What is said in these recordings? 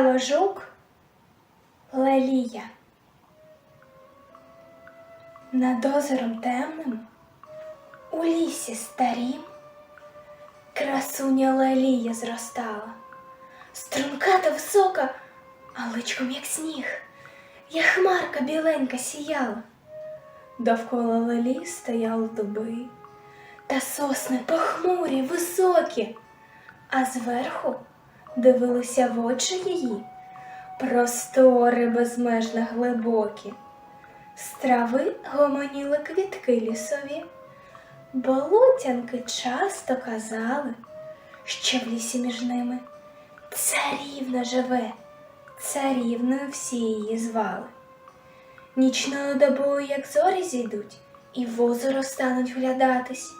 жук Лелія. Над озером темним у лісі старім красуня Лелія зростала, струнка та висока, а личком як сніг, як хмарка біленька сіяла. Довкола лелі стояли дуби, та сосни похмурі, високі, а зверху дивилися в очі її простори безмежно глибокі. З трави гомоніли квітки лісові, болотянки часто казали, що в лісі між ними царівна живе, царівною всі її звали. Нічною добою, як зорі зійдуть, і в озеро стануть вглядатись.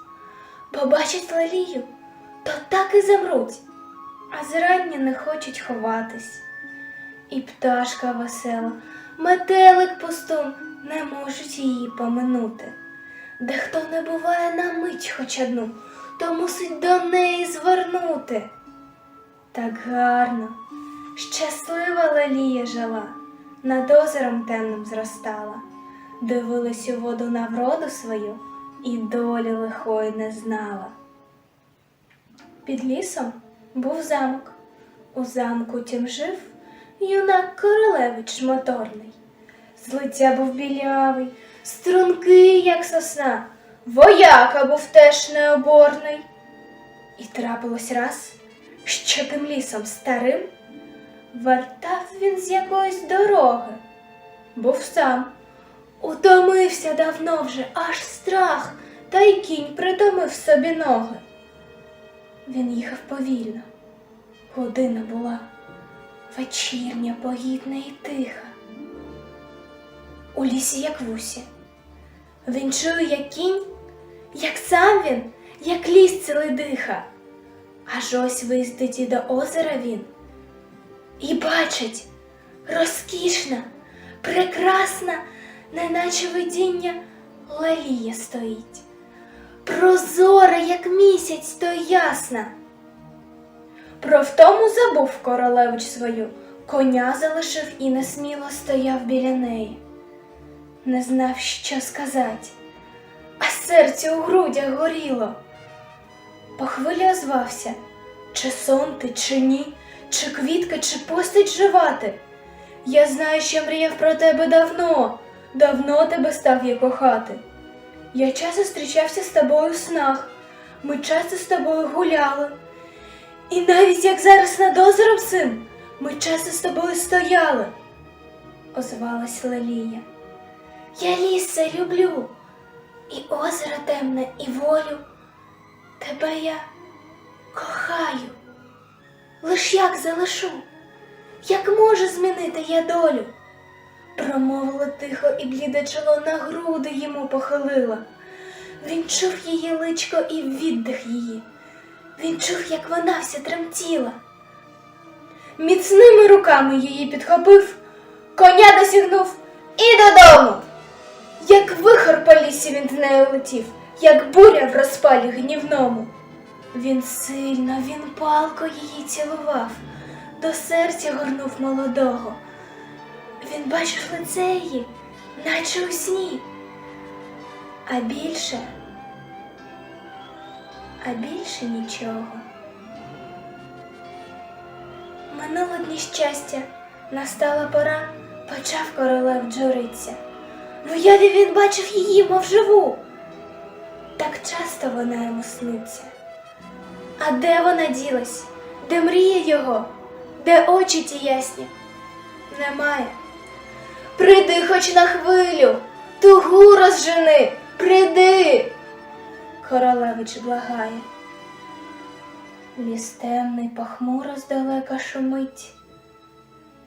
Побачать лелію, то так і замруть, а зрання не хочуть ховатись. І пташка весела, метелик пустун не можуть її поминути. Де хто не буває на мить хоч одну, то мусить до неї звернути. Так гарно, щаслива Лелія жила, над озером темним зростала, дивилась у воду на вроду свою і долі лихої не знала. Під лісом був замок. У замку тім жив юнак королевич моторний. З лиця був білявий, стрункий, як сосна, вояка був теж необорний. І трапилось раз, що тим лісом старим вертав він з якоїсь дороги. Був сам, утомився давно вже, аж страх, та й кінь притомив собі ноги. Він їхав повільно. Година була вечірня, погідна і тиха. У лісі, як в усі. Він чує, як кінь, як сам він, як ліс цілий диха. Аж ось виїздить і до озера він. І бачить, розкішна, прекрасна, неначе видіння лелія стоїть. Прозора, як місяць, то ясна. Про втому забув королевич свою, коня залишив і несміло стояв біля неї. Не знав, що сказать, а серце у грудях горіло. По хвилі озвався, чи сон ти, чи ні, чи квітка, чи постать живати. Я знаю, що мріяв про тебе давно, давно тебе став я кохати. Я часто зустрічався з тобою в снах, ми часто з тобою гуляли. І навіть як зараз над озером син, ми часто з тобою стояли, озвалась Лелія. Я ліс люблю, і озеро темне, і волю. Тебе я кохаю. Лиш як залишу, як можу змінити я долю? Промовила тихо і бліде чоло на груди йому похилила. Він чув її личко і віддих її. Він чув, як вона вся тремтіла. Міцними руками її підхопив, коня досягнув і додому. Як вихор по лісі він з нею летів, як буря в розпалі гнівному. Він сильно, він палко її цілував, до серця горнув молодого. Він бачив лице її, наче у сні. А більше, а більше нічого. Минуло дні щастя, настала пора, почав королев джуриться. В уяві він бачив її, мов живу. Так часто вона йому сниться. А де вона ділась? Де мріє його? Де очі ті ясні? Немає. Прийди хоч на хвилю, тугу розжени, прийди. Королевич благає. Ліс темний похмуро здалека шумить,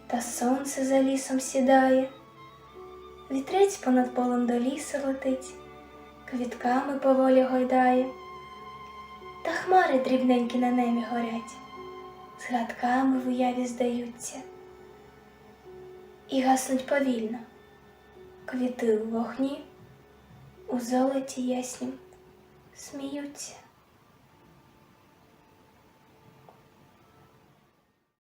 та сонце за лісом сідає, вітрець понад полем до лісу летить, квітками поволі гойдає, та хмари дрібненькі на небі горять, згадками в уяві здаються і гаснуть повільно. Квіти в вогні, у золоті яснім сміються.